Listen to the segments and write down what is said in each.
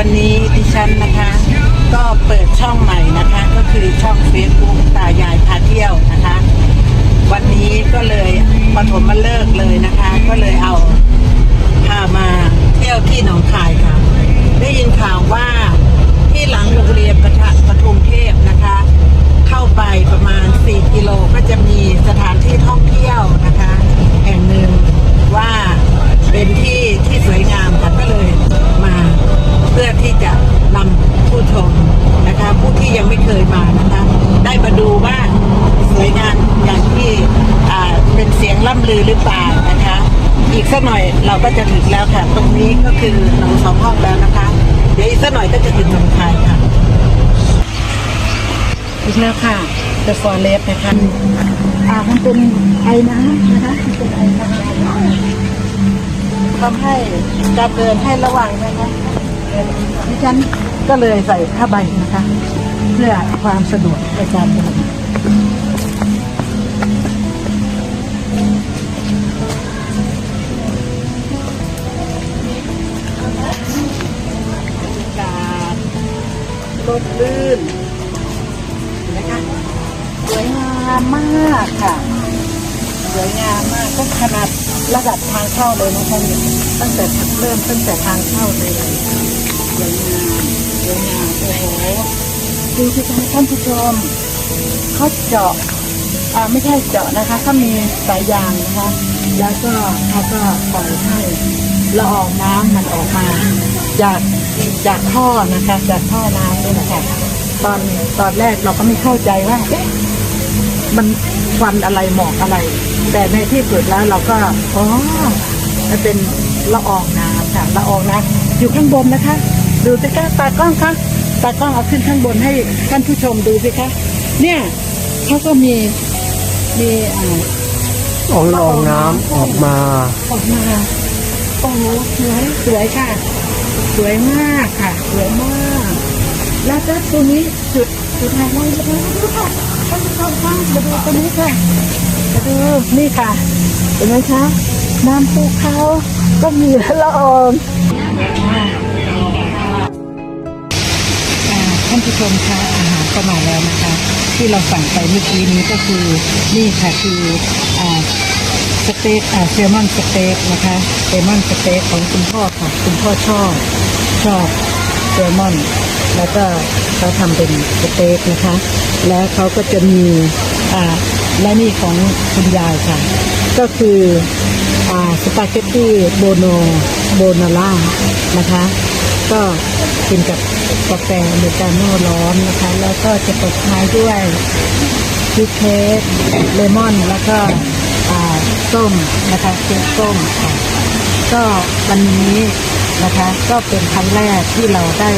วันนี้ดิฉันนะคะ ก็เปิดช่องใหม่นะคะ ก็คือช่องเฟซบุ๊กตายายพาเที่ยวนะคะ วันนี้ก็เลยปฐมมาเลิกเลยนะคะ ก็เลยเอาพามาเที่ยวที่หนองคายค่ะ ได้ยินข่าวว่าที่หลังโรงเรียนประทะปทุมเทพนะคะ เข้าไปประมาณ 4 กิโลก็จะมีสถานที่ท่องเที่ยวนะคะ แห่งหนึ่งว่าเป็นที่ที่สวยงามค่ะก็เลยมาเพื่อที่จะนำผู้ชมนะคะ ผู้ที่ยังไม่เคยมานะคะ ได้มาดูว่าสวยงามอย่างที่อ่าเป็นเสีย งล่ำลือหรือเปล่านะคะ อีกสักหน่อยเราก็จะถึงแล้วค่ะ ตรงนี้ก็คือหนองสองห้องแล้วนะคะ เดี๋ยวอีกสักหน่อยก็จะถึงหนองคายค่ะอีกแล้วค่ะ The Forest นะคะอ่ามันเป็นไอ้น้ำนะคะมันเป็นไอ้น้ำทำให้การเดินให้ระวังนะคะดิฉันก็เลยใส่ผ้าใบนะคะ เพื่อความสะดวกในการเดินามมากค่ะ สวยงามมากก็ขนาดระดับทางเข้าเลยนะคะเนี่ยตั้งแต่เริ่มตั้งแต่ทางเข้าเลยสวยงามสวยงามโอ้โหดูสิคะท่านผู้ชมเขาเจาะอ่าไม่ใช่เจาะนะคะเขามีสายยางนะคะ แล้วก็เขาก็ปล่อยให้ละอองน้ำมันออกมา จากจากท่อนะคะ จากท่อน้ำนี่นะคะตอนตอนแรกเราก็ไม่เข้าใจว่าเอ๊ะ มันควันอะไรหมอกอะไร แต่ในที่สุดแล้วเราก็อ๋อมันเป็นละอองน้ำค่ะละอองน้ำอยู่ข้างบนนะคะ ดูสิคะตากล้องคะตากล้องเอาขึ้นข้างบนให้ท่านผู้ชมดูสิคะเนี่ยเขาก็มีมีอ่าออกละอองน้ำออกมาออกมาโอ้โหสวยสวยค่ะ สวยมากค่ะ สวยมาก แล้วก็ตรงนี้จุดจุดไฮไลท์นะคะดูค่ะท่านผู้ชมคะมาดูตรงนี้ค่ะมาดูนี่ค่ะ เห็นไหมคะ น้ำภูเขาก็มีละอองท่านผู้ชมคะอาหารก็มาแล้วนะคะ ที่เราสั่งไปเมื่อกี้นี้ก็คือนี่ค่ะคืออ่าสเต็กอ่าแซลมอนสเต็กนะคะแซลมอนสเต็กของคุณพ่อค่ะ คุณพ่อชอบชอบ ซลมอน แล้วก็เขาทำเป็นสเต็กนะคะ แล้วเขาก็จะมีอ่าและนี่ของคุณยายค่ะ ก็คืออ่าสปาเกตตี้โบโนโบนาร่านะคะ ก็กินกับกาแฟอเมริกาโน่ร้อนนะคะ แล้วก็จะตบท้ายด้วยชีสเค้กเลมอน แล้วก็อ่าส้มนะคะเค้กส้มค่ะก็วันนี้ นะคะ ก็เป็นครั้งแรกที่เราได้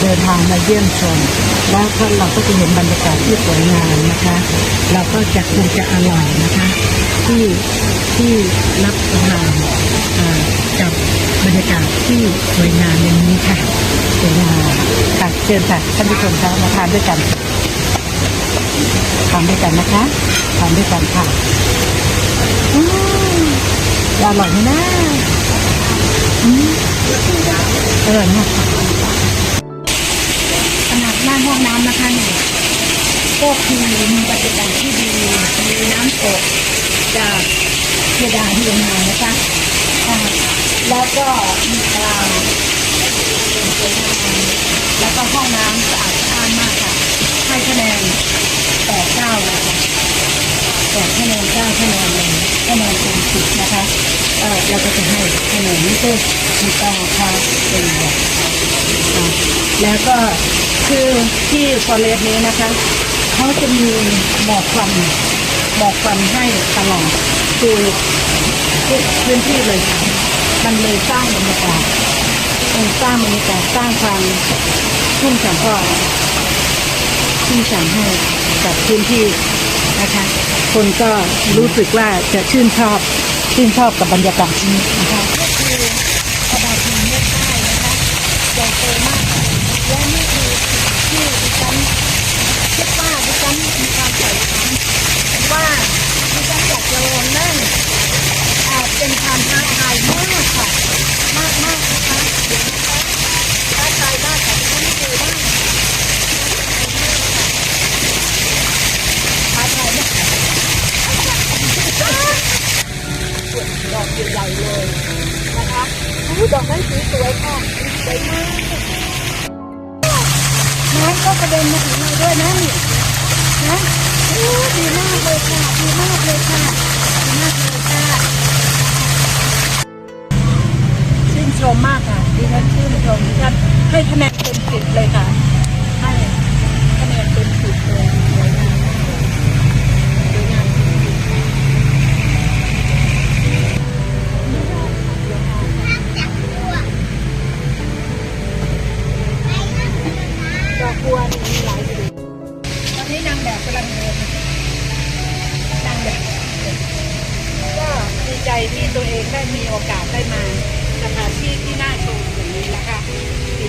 เดินทางมาเยี่ยมชม แล้วก็เราก็จะเห็นบรรยากาศที่สวยงามนะคะ เราก็จะคงจะอร่อยนะคะ ที่ที่รับประทานอ่ากับบรรยากาศที่สวยงามอย่างนี้ค่ะสวยงามค่ะเชิญค่ะท่านผู้ชมคะมาทานด้วยกันทำด้วยกันนะคะทำด้วยกันค่ะอืมอร่อยไหมนะ อร่อยมากขนาดหน้าห้องน้ำนะคะเนี่ก็คือมีบรรยากาศที่ดีมีน้ำตกจากเพดานลงมานะคะแล้วก็มีกลางแล้วก็ห้องน้ำสะอาดสะอานมากค่ะ ให้คะแนนแปดเก้าเลยค่ะแปดคะแนนเก้าคะแนนเลยคะแนนเต็มสิบนะคะ เออเราก็จะให้คะแนนนี้ก็มีตาพาเป็นแบบอะแล้วก็คือที่ฟอเรสนี้นะคะเขาจะมีหมอกควันหมอกควันให้ตลอดคือทุกพื้นที่เลยค่ะมันเลยสร้างบรรยากาศมันสร้างบรรยากาศสร้างความชุ่มฉ่ำก็ที่สั่งให้กับพื้นที่นะคะ คนก็รู้สึกว่าจะชื่นชอบ ชื่นชอบกับบรรยากาศนี้นะคะก็คือกระดาษพิมพ์เลือกได้นะคะใหญ่โตมากค่ะและนี่คือที่ดิฉันคิดว่าดิฉันมีความใฝ่ฝันว่าดิฉันอยากจะลองนั่งอ่าเป็นความท้า ระเด็นมาถึงเราด้วยนะนี่นะโอ้ดีมากเลยค่ะดีมากเลยค่ะดีมากเลยค่ะชื่นชมมากค่ะดิฉันชื่นชมดิฉันให้คะแนน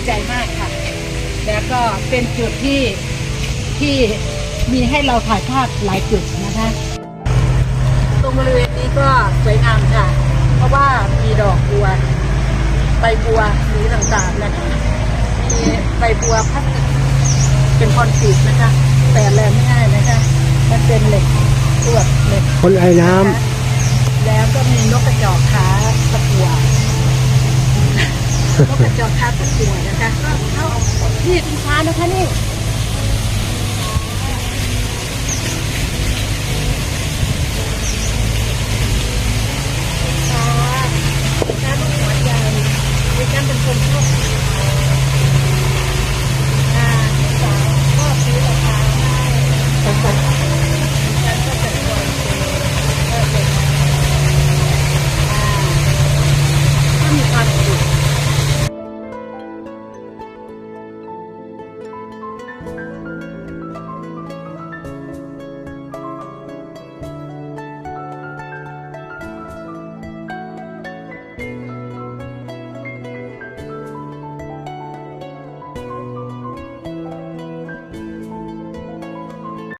ใจมากค่ะ แล้วก็เป็นจุดที่ที่มีให้เราถ่ายภาพหลายจุดนะคะ ตรงบริเวณนี้ก็สวยงามค่ะ เพราะว่ามีดอกบัว ใบบัวสีต่างๆนะคะมีใบบัวพลาสติกเป็นคอนกรีตนะคะ แต่แรงไม่ง่ายนะคะ มันเป็นเหล็กตรวจเหล็กคนไอ้น้นะคะแล้วก็มีนกกระจอกขาตะกัว นกกระจอกขาตะกัวนะคะก็เข้าที่สินค้านะคะนี่